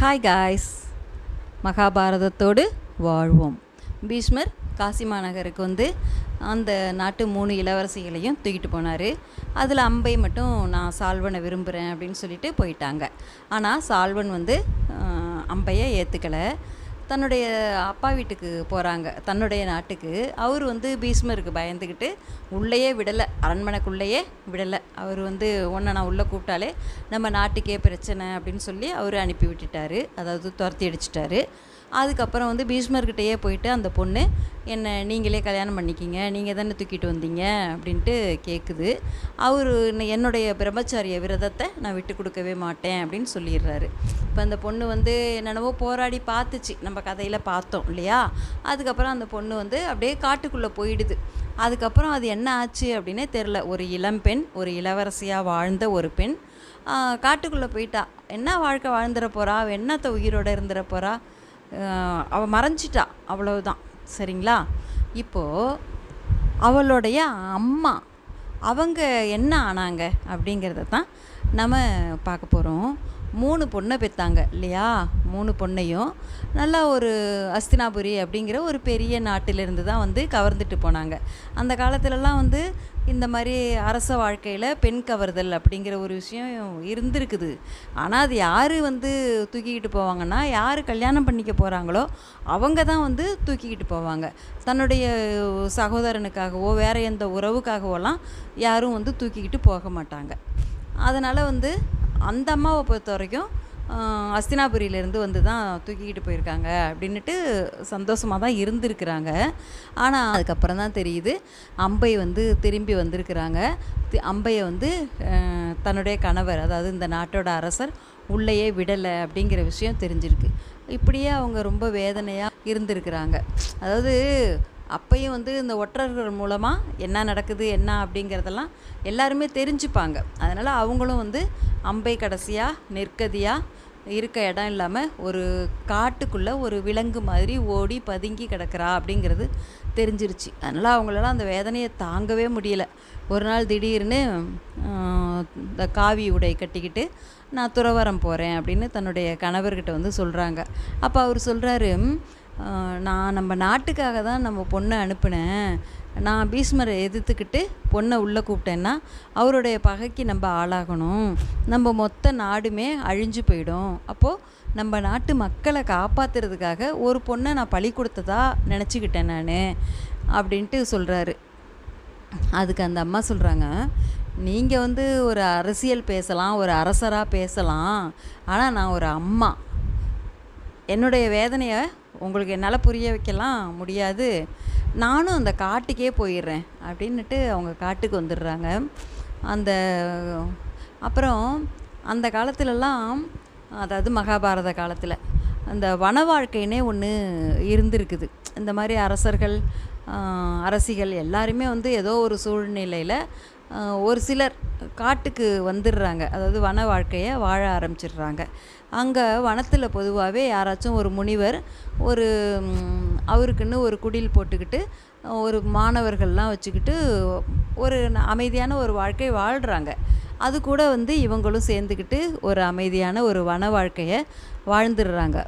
Hi guys மகாபாரதத்தோடு வாழ்வோம். பீஷ்மர் காசி மாநகருக்கு வந்து அந்த நாட்டு மூணு இளவரசிகளையும் தூக்கிட்டு போனார். அதில் அம்பை மட்டும் நான் சால்வனை விரும்புகிறேன் அப்படின்னு சொல்லிட்டு போயிட்டாங்க. ஆனால் சால்வன் வந்து அம்பையை ஏற்றுக்கலை தன்னுடைய அப்பா வீட்டுக்கு போகிறாங்க தன்னுடைய நாட்டுக்கு. அவர் வந்து பீஷ்மருக்கு பயந்துக்கிட்டு உள்ளேயே விடலை அரண்மனைக்குள்ளேயே விடலை. அவர் வந்து ஒன்றை நான் உள்ளே கூப்பிட்டாலே நம்ம நாட்டுக்கே பிரச்சனை அப்படின்னு சொல்லி அவர் அனுப்பி விட்டுட்டாரு. அதாவது துரத்தி அடிச்சிட்டாரு. அதுக்கப்புறம் வந்து பீஷ்மர்கிட்டயே போயிட்டு அந்த பொண்ணு என்னை நீங்களே கல்யாணம் பண்ணிக்கிங்க நீங்கள் தானே தூக்கிட்டு வந்தீங்க? அப்படின்ட்டு கேட்குது அவர் என்னுடைய பிரம்மச்சாரிய விரதத்தை நான் விட்டு கொடுக்கவே மாட்டேன் அப்படின்னு சொல்லிடுறாரு. இப்போ அந்த பொண்ணு வந்து என்னென்னவோ போராடி பார்த்துச்சு. நம்ம கதையில் பார்த்தோம் இல்லையா? அதுக்கப்புறம் அந்த பொண்ணு வந்து அப்படியே காட்டுக்குள்ளே போயிடுது. அதுக்கப்புறம் அது என்ன ஆச்சு அப்படின்னே தெரில ஒரு இளம்பெண் ஒரு இளவரசியாக வாழ்ந்த ஒரு பெண் காட்டுக்குள்ளே போயிட்டா. என்ன வாழ்க்கை வாழ்ந்துட போகிறா என்னத்தை உயிரோடு இருந்துட போகிறா அவள் மறைஞ்சிட்டா. அவ்வளவுதான். சரிங்களா? இப்போது அவளுடைய அம்மா அவங்க என்ன ஆனாங்க அப்படிங்கிறத தான் நம்ம பார்க்க போகிறோம் மூணு பொண்ணை பெற்றாங்க இல்லையா? மூணு பொண்ணையும். நல்லா ஒரு அஸ்தினாபுரி அப்படிங்கிற ஒரு பெரிய நாட்டிலிருந்து தான் வந்து கவர்ந்துட்டு போனாங்க. அந்த காலத்துலலாம் வந்து இந்த மாதிரி அரச வாழ்க்கையில் பெண் கவர்தல் அப்படிங்கிற ஒரு விஷயம் இருந்திருக்குது. ஆனால் அது யார் வந்து தூக்கிக்கிட்டு போவாங்கன்னா யார் கல்யாணம் பண்ணிக்க போகிறாங்களோ அவங்க தான் வந்து தூக்கிக்கிட்டு போவாங்க. தன்னுடைய சகோதரனுக்காகவோ வேறு எந்த உறவுக்காகவோலாம் யாரும் வந்து தூக்கிக்கிட்டு போக மாட்டாங்க. அதனால் வந்து அந்த அம்மாவை பொறுத்த வரைக்கும் அஸ்தினாபுரியிலேருந்து வந்து தான் தூக்கிக்கிட்டு போயிருக்காங்க அப்படின்னுட்டு சந்தோஷமாக தான் இருந்திருக்கிறாங்க. ஆனால் அதுக்கப்புறம் தான் தெரியுது அம்பை வந்து திரும்பி வந்திருக்கிறாங்க. அம்பையை வந்து தன்னுடைய கணவர் அதாவது இந்த நாட்டோட அரசர் உள்ளேயே விடலை அப்படிங்கிற விஷயம் தெரிஞ்சிருக்கு. இப்படியே அவங்க ரொம்ப வேதனையாக இருந்திருக்கிறாங்க. அதாவது அப்பையும் வந்து இந்த ஒற்றர்கள் மூலமாக என்ன நடக்குது என்ன அப்படிங்கிறதெல்லாம் எல்லாருமே தெரிஞ்சுப்பாங்க. அதனால் அவங்களும் வந்து அம்பை கடைசியாக நெற்கதியாக இருக்க இடம் இல்லாமல் ஒரு காட்டுக்குள்ளே ஒரு விலங்கு மாதிரி ஓடி பதுங்கி கிடக்கிறா அப்படிங்கிறது தெரிஞ்சிருச்சு. அதனால் அவங்களால அந்த வேதனையை தாங்கவே முடியல. ஒரு நாள் திடீர்னு இந்த காவி உடை கட்டிக்கிட்டு நான் துறவரம் போகிறேன் அப்படின்னு தன்னுடைய கணவர்கிட்ட வந்து சொல்கிறாங்க அப்போ அவர் சொல்கிறாரு நான் நம்ம நாட்டுக்காக தான் நம்ம பொண்ணை அனுப்பினேன். நான் பீஷ்மரை எதிர்த்துக்கிட்டு பொண்ணை உள்ளே கூப்பிட்டேன்னா அவருடைய பகைக்கு நம்ம ஆளாகணும். நம்ம மொத்த நாடுமே அழிஞ்சு போயிடும். அப்போது நம்ம நாட்டு மக்களை காப்பாற்றுறதுக்காக ஒரு பொண்ணை நான் பழி கொடுத்ததா நினச்சிக்கிட்டேன் நான் அப்படின்ட்டு சொல்கிறாரு அதுக்கு அந்த அம்மா சொல்கிறாங்க நீங்கள் வந்து ஒரு அரசியல் பேசலாம் ஒரு அரசராக பேசலாம். ஆனால் நான் ஒரு அம்மா. என்னுடைய வேதனையை உங்களுக்கு என்னால் புரிய வைக்கலாம் முடியாது. நானும் அந்த காட்டுக்கே போயிடுறேன் அப்படின்னுட்டு அவங்க காட்டுக்கு வந்துடுறாங்க. அந்த அப்புறம் அந்த காலத்துலலாம் அதாவது மகாபாரத காலத்தில் அந்த வன வாழ்க்கைன்னே ஒன்று இருந்திருக்குது. இந்த மாதிரி அரசர்கள் அரசிகள் எல்லாருமே வந்து ஏதோ ஒரு சூழ்நிலையில் ஒரு சிலர் காட்டுக்கு வந்துடுறாங்க. அதாவது வன வாழ்க்கையை வாழ ஆரம்பிச்சிடுறாங்க. அங்கே வனத்தில் பொதுவாகவே யாராச்சும் ஒரு முனிவர் ஒரு அவருக்குன்னு ஒரு குடில் போட்டுக்கிட்டு ஒரு மாணவர்கள்லாம் வச்சுக்கிட்டு ஒரு அமைதியான ஒரு வாழ்க்கை வாழ்கிறாங்க அது கூட வந்து இவங்களும் சேர்ந்துக்கிட்டு ஒரு அமைதியான ஒரு வன வாழ்க்கையை வாழ்ந்துடுறாங்க.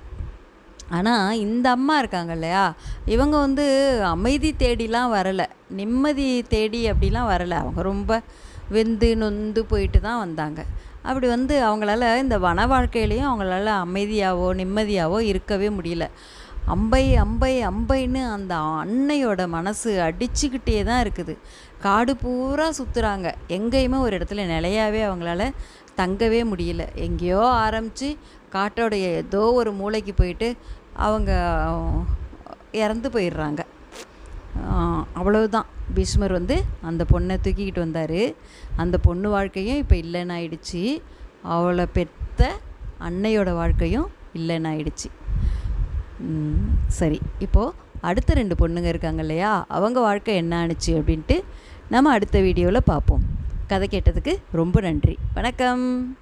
ஆனால் இந்த அம்மா இருக்காங்க இல்லையா? இவங்க வந்து அமைதி தேடிலாம் வரலை. நிம்மதி தேடி அப்படிலாம் வரலை. அவங்க ரொம்ப வெந்து நொந்து போயிட்டு தான் வந்தாங்க. அப்படி வந்து அவங்களால இந்த வன வாழ்க்கையிலையும் அவங்களால அமைதியாகவோ நிம்மதியாகவோ இருக்கவே முடியல. அம்பை அம்பை அம்பைன்னு அந்த அன்னையோட மனசு அடிச்சுக்கிட்டே தான் இருக்குது. காடு பூரா சுற்றுறாங்க எங்கேயுமே ஒரு இடத்துல நிலையாவே அவங்களால தங்கவே முடியல. எங்கேயோ ஆரம்பித்து காட்டோடைய ஏதோ ஒரு மூளைக்கு போயிட்டு அவங்க இறந்து போயிடுறாங்க. அவ்வளவுதான். பீஷ்மர் வந்து அந்த பொண்ணை தூக்கிக்கிட்டு வந்தார். அந்த பொண்ணு வாழ்க்கையும் இப்போ இல்லைன்னு ஆயிடுச்சு. அவளை பெத்த அன்னையோட வாழ்க்கையும் இல்லைன்னு ஆயிடுச்சு. சரி. இப்போது அடுத்த ரெண்டு பொண்ணுங்க இருக்காங்க இல்லையா? அவங்க வாழ்க்கை என்ன ஆணுச்சு அப்படின்ட்டு நம்ம அடுத்த வீடியோவில் பார்ப்போம் கதை கேட்டதுக்கு ரொம்ப நன்றி. வணக்கம்.